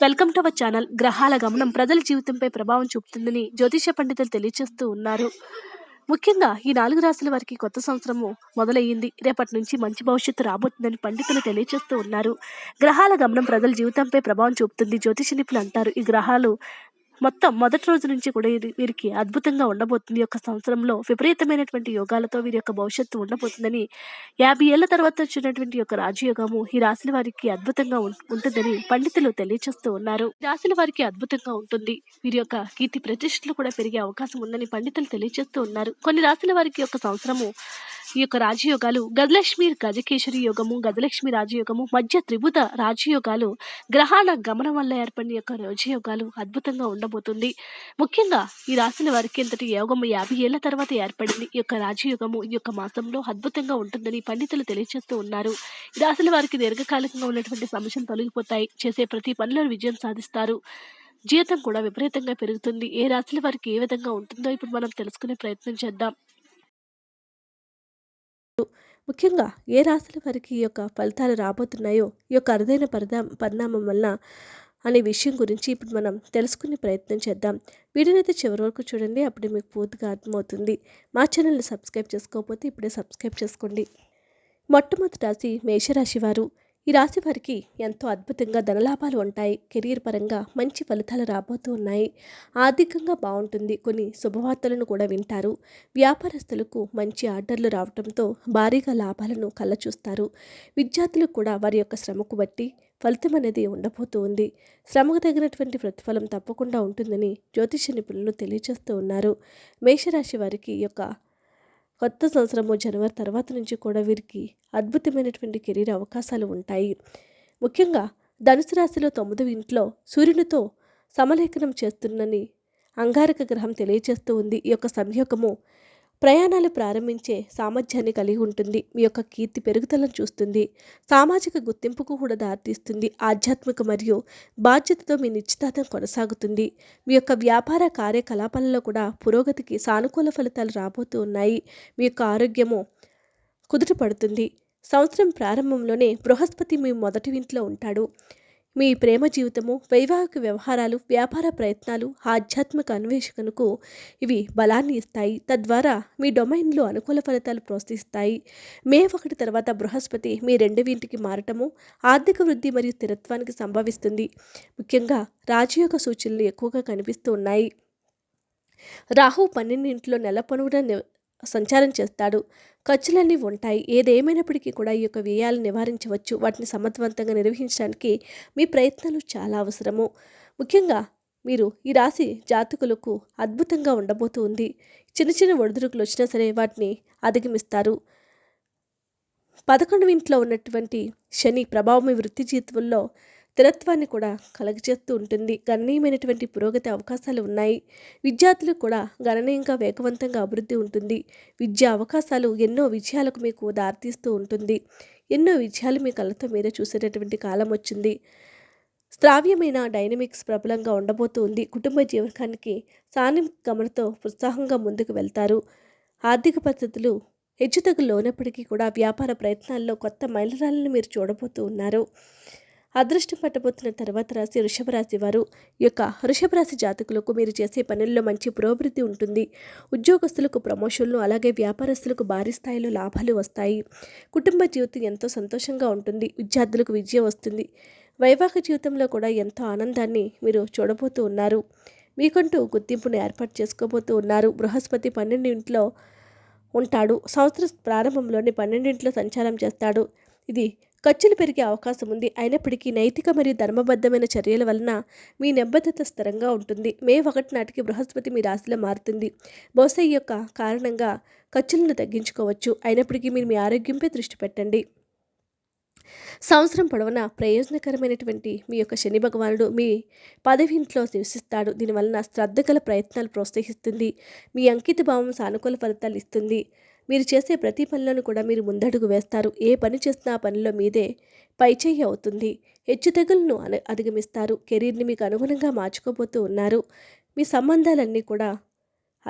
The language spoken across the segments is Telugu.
Welcome to our channel. గ్రహాల గమనం ప్రజల జీవితంపై ప్రభావం చూపుతుందని జ్యోతిష పండితులు తెలియజేస్తూ ఉన్నారు. ముఖ్యంగా ఈ నాలుగు రాశుల వారికి కొత్త సంవత్సరము మొదలయ్యింది. రేపటి నుంచి మంచి భవిష్యత్తు రాబోతుందని పండితులు తెలియజేస్తూ ఉన్నారు. గ్రహాల గమనం ప్రజల జీవితంపై ప్రభావం చూపుతుంది. జ్యోతిష నిపుణులు అంటారు ఈ గ్రహాలు మొత్తం మొదటి రోజు నుంచి కూడా ఇది వీరికి అద్భుతంగా ఉండబోతుంది. ఒక యొక్క సంవత్సరంలో విపరీతమైనటువంటి యోగాలతో వీరి యొక్క భవిష్యత్తు ఉండబోతుందని యాభై ఏళ్ళ తర్వాత వచ్చినటువంటి యొక్క రాజయోగము ఈ రాశుల వారికి అద్భుతంగా ఉంటుందని పండితులు తెలియజేస్తూ ఉన్నారు. రాశుల వారికి అద్భుతంగా ఉంటుంది. వీరి యొక్క కీర్తి ప్రతిష్టలు కూడా పెరిగే అవకాశం ఉందని పండితులు తెలియజేస్తూ ఉన్నారు. కొన్ని రాశుల వారికి యొక్క సంవత్సరము ఈ యొక్క రాజయోగాలు గజలక్ష్మి గజకేశ్వరి యోగము గజలక్ష్మి రాజయోగము మధ్య త్రిభుత రాజయోగాలు గ్రహాల గమనం వల్ల ఏర్పడిన యొక్క రాజయోగాలు అద్భుతంగా ఉండబోతుంది. ముఖ్యంగా ఈ రాసిన వారికి ఇంతటి యోగము యాభై ఏళ్ళ తర్వాత ఏర్పడింది ఈ యొక్క రాజయోగము ఈ యొక్క మాసంలో అద్భుతంగా ఉంటుందని పండితులు తెలియజేస్తూ ఉన్నారు. ఈ రాసిన వారికి దీర్ఘకాలికంగా ఉన్నటువంటి సమస్యలు తొలగిపోతాయి చేసే ప్రతి పనిలో విజయం సాధిస్తారు. జీతం కూడా విపరీతంగా పెరుగుతుంది. ఏ రాశుల వారికి ఏ విధంగా ఉంటుందో ఇప్పుడు మనం తెలుసుకునే ప్రయత్నం చేద్దాం. ముఖ్యంగా ఏ రాశుల వారికి ఈ యొక్క ఫలితాలు రాబోతున్నాయో ఈ యొక్క అరుదైన పరిణా పరిణామం వల్ల అనే విషయం గురించి ఇప్పుడు మనం తెలుసుకునే ప్రయత్నం చేద్దాం. వీడియోనైతే చివరి వరకు చూడండి అప్పుడే మీకు పూర్తిగా అర్థమవుతుంది. మా ఛానల్ని సబ్స్క్రైబ్ చేసుకోకపోతే ఇప్పుడే సబ్స్క్రైబ్ చేసుకోండి. మొట్టమొదటి రాశి మేషరాశి వారు. ఈ రాశి వారికి ఎంతో అద్భుతంగా ధనలాభాలు ఉంటాయి. కెరీర్ పరంగా మంచి ఫలితాలు రాబోతూ ఉన్నాయి. ఆర్థికంగా బాగుంటుంది. కొన్ని శుభవార్తలను కూడా వింటారు. వ్యాపారస్తులకు మంచి ఆర్డర్లు రావడంతో భారీగా లాభాలను కళ్ళచూస్తారు. విద్యార్థులకు కూడా వారి యొక్క శ్రమకు బట్టి ఫలితం అనేది ఉండబోతూ ఉంది. శ్రమకు తగినటువంటి ప్రతిఫలం తప్పకుండా ఉంటుందని జ్యోతిష నిపుణులు తెలియజేస్తూ ఉన్నారు. మేషరాశి వారికి ఈ యొక్క కొత్త సంవత్సరము జనవరి తర్వాత నుంచి కూడా వీరికి అద్భుతమైనటువంటి కెరీర్ అవకాశాలు ఉంటాయి. ముఖ్యంగా ధనుసు రాశిలో తొమ్మిదవ ఇంట్లో సూర్యునితో సమలేఖనం చేస్తున్నని అంగారక గ్రహం తెలియజేస్తూ ఉంది. ఈ యొక్క సంయోగము ప్రయాణాలు ప్రారంభించే సామర్థ్యాన్ని కలిగి ఉంటుంది. మీ యొక్క కీర్తి పెరుగుదలను చూస్తుంది. సామాజిక గుర్తింపుకు కూడా దారితీస్తుంది. ఆధ్యాత్మిక మరియు బాధ్యతతో మీ నిశ్చితార్థం కొనసాగుతుంది. మీ యొక్క వ్యాపార కార్యకలాపాలలో కూడా పురోగతికి సానుకూల ఫలితాలు రాబోతూ ఉన్నాయి. మీ యొక్క ఆరోగ్యము కుదుట పడుతుంది. సంవత్సరం ప్రారంభంలోనే బృహస్పతి మీ మొదటి ఇంట్లో ఉంటాడు. మీ ప్రేమ జీవితము వైవాహిక వ్యవహారాలు వ్యాపార ప్రయత్నాలు ఆధ్యాత్మిక అన్వేషణకు ఇవి బలాన్ని ఇస్తాయి. తద్వారా మీ డొమైన్లో అనుకూల ఫలితాలు ప్రోత్సహిస్తాయి. మే ఒకటి తర్వాత బృహస్పతి మీ రెండవ ఇంటికి మారటము ఆర్థిక వృద్ధి మరియు స్థిరత్వానికి సంభవిస్తుంది. ముఖ్యంగా రాజయోగ సూచనలు ఎక్కువగా కనిపిస్తూ ఉన్నాయి. రాహు పన్నెండింట్లో నెల పొడవునా సంచారం చేస్తాడు. ఖర్చులన్నీ ఉంటాయి. ఏదేమైనప్పటికీ కూడా ఈ యొక్క వ్యయాలు నివారించవచ్చు. వాటిని సమర్థవంతంగా నిర్వహించడానికి మీ ప్రయత్నాలు చాలా అవసరము. ముఖ్యంగా మీరు ఈ రాశి జాతకులకు అద్భుతంగా ఉండబోతూ ఉంది. చిన్న చిన్న ఒడిదుడుకులు వచ్చినా సరే వాటిని అధిగమిస్తారు. పదకొండు ఇంట్లో ఉన్నటువంటి శని ప్రభావం మీ వృత్తి జీవితంలో స్థిరత్వాన్ని కూడా కలగజేస్తూ ఉంటుంది. గణనీయమైనటువంటి పురోగతి అవకాశాలు ఉన్నాయి. విద్యార్థులు కూడా గణనీయంగా వేగవంతంగా అభివృద్ధి ఉంటుంది. విద్యా అవకాశాలు ఎన్నో విజయాలకు మీకు దారితీస్తూ ఉంటుంది. ఎన్నో విజయాలు మీ కళ్ళతో మీరే చూసేటటువంటి కాలం వచ్చింది. శ్రావ్యమైన డైనమిక్స్ ప్రబలంగా ఉండబోతూ ఉంది. కుటుంబ జీవనానికి సాని గమనతో ఉత్సాహంగా ముందుకు వెళ్తారు. ఆర్థిక పద్ధతులు హెచ్చుతగ్గులు లోనప్పటికీ కూడా వ్యాపార ప్రయత్నాల్లో కొత్త మైలురాళ్ళను మీరు చూడబోతూ ఉన్నారు. అదృష్టం పట్టబోతున్న తర్వాత రాశి వృషభ రాశి వారు యొక్క వృషభ రాశి జాతకులకు మీరు చేసే పనుల్లో మంచి పురోభివృద్ధి ఉంటుంది. ఉద్యోగస్తులకు ప్రమోషన్లు అలాగే వ్యాపారస్తులకు భారీ స్థాయిలో లాభాలు వస్తాయి. కుటుంబ జీవితం ఎంతో సంతోషంగా ఉంటుంది. విద్యార్థులకు విజయం వస్తుంది. వైవాహిక జీవితంలో కూడా ఎంతో ఆనందాన్ని మీరు చూడబోతూ ఉన్నారు. మీకంటూ గుర్తింపును ఏర్పాటు చేసుకోబోతూ ఉన్నారు. బృహస్పతి పన్నెండింట్లో ఉంటాడు. సంవత్సర ప్రారంభంలోనే పన్నెండింట్లో సంచారం చేస్తాడు. ఇది ఖర్చులు పెరిగే అవకాశం ఉంది. అయినప్పటికీ నైతిక మరియు ధర్మబద్ధమైన చర్యల వలన మీ నిబద్ధత స్థిరంగా ఉంటుంది. మే ఒకటి నాటికి బృహస్పతి మీ రాశిలో మారుతుంది. బహుశా ఈ యొక్క కారణంగా ఖర్చులను తగ్గించుకోవచ్చు. అయినప్పటికీ మీరు మీ ఆరోగ్యంపై దృష్టి పెట్టండి. సంవత్సరం పొడవునా ప్రయోజనకరమైనటువంటి మీ యొక్క శని భగవానుడు మీ పదవి ఇంట్లో నివసిస్తాడు. దీనివలన శ్రద్ధ గల ప్రయత్నాలు ప్రోత్సహిస్తుంది. మీ అంకిత భావం సానుకూల ఫలితాలు ఇస్తుంది. మీరు చేసే ప్రతి పనిలోనూ కూడా మీరు ముందడుగు వేస్తారు. ఏ పని చేసినా ఆ పనిలో మీదే పైచేయి అవుతుంది. హెచ్చు తెగులను అధిగమిస్తారు. కెరీర్ని మీకు అనుగుణంగా మార్చుకోబోతూ ఉన్నారు. మీ సంబంధాలన్నీ కూడా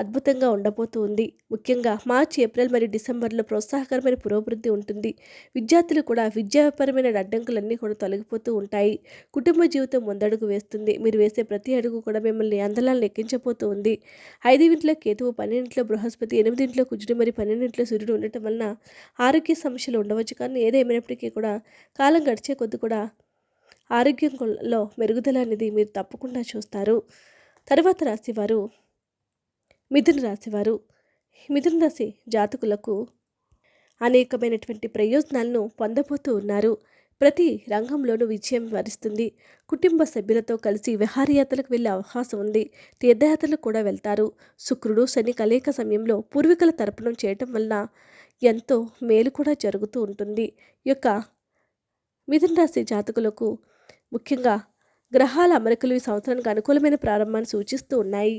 అద్భుతంగా ఉండబోతూ ఉంది ముఖ్యంగా మార్చి ఏప్రిల్ మరియు డిసెంబర్లో ప్రోత్సాహకరమైన పురోభివృద్ధి ఉంటుంది. విద్యార్థులు కూడా విద్యాపరమైన అడ్డంకులన్నీ కూడా తొలగిపోతూ ఉంటాయి. కుటుంబ జీవితం ముందడుగు వేస్తుంది. మీరు వేసే ప్రతి అడుగు కూడా మిమ్మల్ని అందలాలను ఎక్కించబోతూ ఉంది ఐదింట్లో కేతువు పన్నెండింట్లో బృహస్పతి ఎనిమిదింట్లో కుజుడు మరియు పన్నెండింట్లో సూర్యుడు ఉండటం వలన ఆరోగ్య సమస్యలు ఉండవచ్చు. కానీ ఏదేమైనప్పటికీ కూడా కాలం గడిచే కొద్ది కూడా ఆరోగ్యంలో మెరుగుదల అనేది మీరు తప్పకుండా చూస్తారు. తర్వాత రాశివారు మిథున రాశివారు మిథున రాశి జాతకులకు అనేకమైనటువంటి ప్రయోజనాలను పొందబోతూ ఉన్నారు. ప్రతి రంగంలోనూ విజయం వరిస్తుంది. కుటుంబ సభ్యులతో కలిసి విహారయాత్రలకు వెళ్ళే అవకాశం ఉంది. తీర్థయాత్రలకు కూడా వెళ్తారు. శుక్రుడు శని కలయిక సమయంలో పూర్వీకుల తర్పణం చేయటం వలన ఎంతో మేలు కూడా జరుగుతూ ఉంటుంది. ఈ యొక్క మిథున రాశి జాతకులకు ముఖ్యంగా గ్రహాల అమరికలు ఈ సంవత్సరానికి అనుకూలమైన ప్రారంభాన్ని సూచిస్తూ ఉన్నాయి.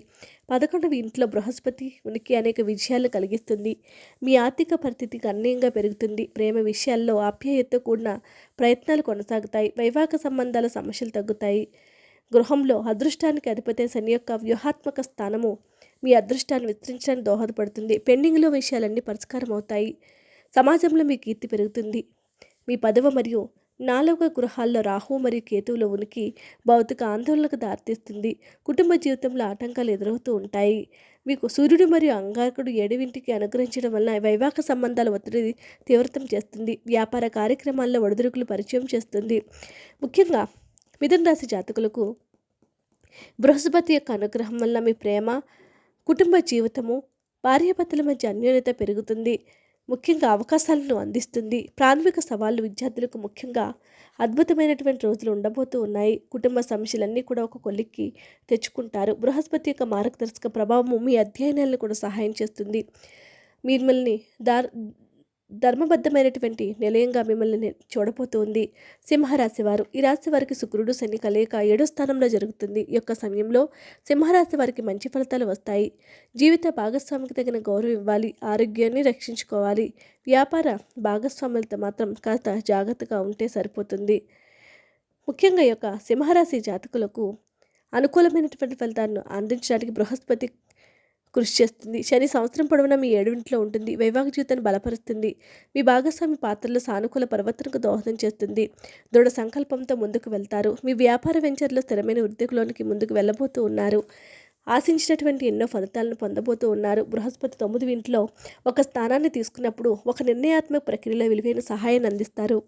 పదకొండవ ఇంట్లో బృహస్పతి ఉనికి అనేక విజయాలు కలిగిస్తుంది. మీ ఆర్థిక పరిస్థితి గణనీయంగా పెరుగుతుంది. ప్రేమ విషయాల్లో ఆప్యాయతతో కూడిన ప్రయత్నాలు కొనసాగుతాయి. వైవాహిక సంబంధాల సమస్యలు తగ్గుతాయి. గృహంలో అదృష్టానికి అధిపతి శని యొక్క వ్యూహాత్మక స్థానము మీ అదృష్టాన్ని విస్తరించడానికి దోహదపడుతుంది. పెండింగ్లో విషయాలన్నీ పరిష్కారం అవుతాయి సమాజంలో మీ కీర్తి పెరుగుతుంది. మీ పదవ మరియు నాలుగవ గృహాల్లో రాహు మరియు కేతువుల ఉనికి భౌతిక ఆందోళనకు దారితీస్తుంది. కుటుంబ జీవితంలో ఆటంకాలు ఎదురవుతూ ఉంటాయి. మీకు సూర్యుడు మరియు అంగారకుడు ఏడువింటికి అనుగ్రహించడం వలన వైవాహిక సంబంధాల ఒత్తిడి తీవ్రతం చేస్తుంది. వ్యాపార కార్యక్రమాల్లో ఒడిదుడుకులు పరిచయం చేస్తుంది. ముఖ్యంగా మిథున రాశి జాతకులకు బృహస్పతి యొక్క అనుగ్రహం వల్ల మీ ప్రేమ కుటుంబ జీవితము భార్యాభర్తల మధ్య అన్యోన్యత పెరుగుతుంది. ముఖ్యంగా అవకాశాలను అందిస్తుంది. ప్రాథమిక సవాళ్ళు విద్యార్థులకు ముఖ్యంగా అద్భుతమైనటువంటి రోజులు ఉండబోతూ ఉన్నాయి. కుటుంబ సమస్యలన్నీ కూడా ఒక కొలిక్కి తెచ్చుకుంటారు. బృహస్పతి యొక్క మార్గదర్శక ప్రభావము మీ అధ్యయనాలను కూడా సహాయం చేస్తుంది. మిమ్మల్ని దార్ ధర్మబద్ధమైనటువంటి నిలయంగా మిమ్మల్ని చూడబోతోంది సింహరాశి వారు. ఈ రాశి వారికి శుక్రుడు శని కలయిక ఏడో స్థానంలో జరుగుతుంది. ఈ యొక్క సమయంలో సింహరాశి వారికి మంచి ఫలితాలు వస్తాయి. జీవిత భాగస్వామికి తగిన గౌరవం ఇవ్వాలి. ఆరోగ్యాన్ని రక్షించుకోవాలి. వ్యాపార భాగస్వాములతో మాత్రం కాస్త జాగ్రత్తగా ఉంటే సరిపోతుంది. ముఖ్యంగా ఈ యొక్క సింహరాశి జాతకులకు అనుకూలమైనటువంటి ఫలితాలను అందించడానికి బృహస్పతి కృషి చేస్తుంది. శని సంవత్సరం పొడవునా మీ ఏడుంట్లో ఉంటుంది. వైవాహిక జీవితాన్ని బలపరుస్తుంది. మీ భాగస్వామి పాత్రలో సానుకూల పరివర్తనకు దోహదం చేస్తుంది. దృఢ సంకల్పంతో ముందుకు వెళ్తారు. మీ వ్యాపార వెంచర్లో స్థిరమైన ఉద్యోగంలోనికి ముందుకు వెళ్ళబోతూ ఉన్నారు. ఆశించినటువంటి ఎన్నో ఫలితాలను పొందబోతూ ఉన్నారు. బృహస్పతి తొమ్మిది ఇంట్లో ఒక స్థానాన్ని తీసుకున్నప్పుడు ఒక నిర్ణయాత్మక ప్రక్రియలో విలువైన సహాయాన్ని అందిస్తారు.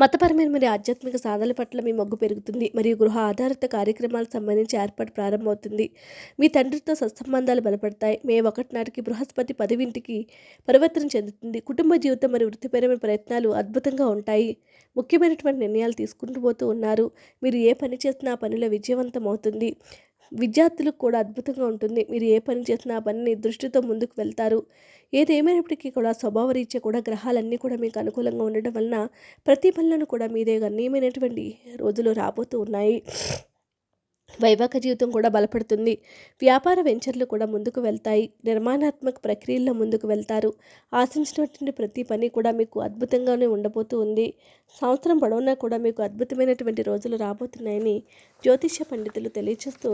మతపరమైన మరియు ఆధ్యాత్మిక సాధనల పట్ల మీ మొగ్గు పెరుగుతుంది. మరియు గృహ ఆధారిత కార్యక్రమాలకు సంబంధించి ఏర్పాటు ప్రారంభమవుతుంది. మీ తండ్రితో సత్సంబంధాలు బలపడతాయి. మే ఒకటి నాటికి బృహస్పతి పదివింటికి పరివర్తన చెందుతుంది. కుటుంబ జీవితం మరియు వృత్తిపరమైన ప్రయత్నాలు అద్భుతంగా ఉంటాయి. ముఖ్యమైనటువంటి నిర్ణయాలు తీసుకుంటూ పోతూ ఉన్నారు. మీరు ఏ పని చేసినా ఆ పనిలో విజయవంతం అవుతుంది విద్యార్థులకు కూడా అద్భుతంగా ఉంటుంది. మీరు ఏ పని చేసినా ఆ పనిని దృష్టితో ముందుకు వెళ్తారు. ఏదేమైనప్పటికీ కూడా స్వభావ రీత్యా కూడా గ్రహాలన్నీ కూడా మీకు అనుకూలంగా ఉండడం వలన ప్రతి పనులను కూడా మీదే గణనీయమైనటువంటి రోజులు రాబోతూ ఉన్నాయి. వైవాహిక జీవితం కూడా బలపడుతుంది. వ్యాపార వెంచర్లు కూడా ముందుకు వెళ్తాయి. నిర్మాణాత్మక ప్రక్రియల్లో ముందుకు వెళ్తారు. ఆశించినటువంటి ప్రతి పని కూడా మీకు అద్భుతంగానే ఉండబోతూ ఉంది. సంవత్సరం పొడవునా కూడా మీకు అద్భుతమైనటువంటి రోజులు రాబోతున్నాయని జ్యోతిష పండితులు తెలియజేస్తూ